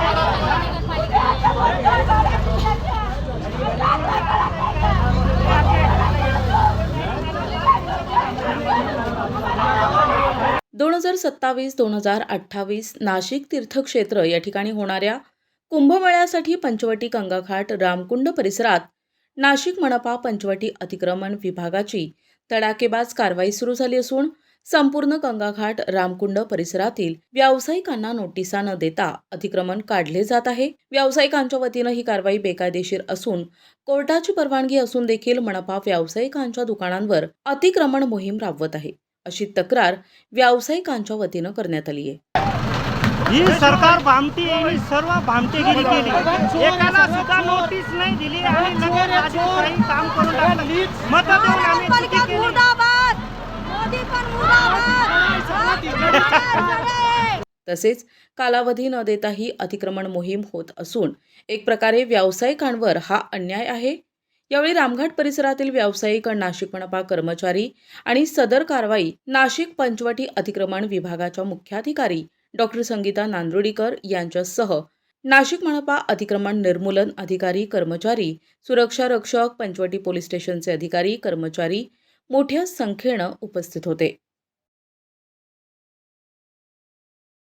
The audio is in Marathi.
हजार सत्तावीस दोन हजार अठ्ठावीस नाशिक तीर्थक्षेत्र या ठिकाणी होणाऱ्या कुंभमेळ्यासाठी पंचवटी गंगाघाट रामकुंड परिसरात नाशिक मनपा पंचवटी अतिक्रमण विभागाची तडाकेबाज कारवाई सुरू झाली असून संपूर्ण गंगाघाट रामकुंड परिसरातील व्यावसायिकांना नोटिसा न देता अतिक्रमण काढले जात आहे. व्यावसायिकांच्या वतीनं ही कारवाई बेकायदेशीर असून कोर्टाची परवानगी असून देखील मनपा व्यावसायिकांच्या दुकानांवर अतिक्रमण मोहीम राबवत आहे. अशी तक्रार व्यावसायिकांच्या वतीनं करण्यात आली आहे. ही सरकार भामटी यांनी सर्व भामटेगिरी केली. एकाला सुद्धा नोटीस नाही दिली आणि राजकीय काम करून टाकलं मत देऊन आम्ही चुकी महानगरपालिका केली. मुर्दाबाद मोदी पण मुर्दाबाद. तसेच कालावधी न देता ही अतिक्रमण मोहीम होत असून एक प्रकारे व्यावसायिकांवर हा अन्याय आहे. यावेळी रामघाट परिसरातील व्यावसायिक नाशिक मनपा कर्मचारी आणि सदर कारवाई नाशिक पंचवटी अतिक्रमण विभागाच्या मुख्याधिकारी डॉक्टर संगीता नांदुर्डीकर यांच्यासह नाशिक मनपा अतिक्रमण निर्मूलन अधिकारी कर्मचारी सुरक्षा रक्षक पंचवटी पोलीस स्टेशनचे अधिकारी कर्मचारी मोठ्या संख्येनं उपस्थित होते.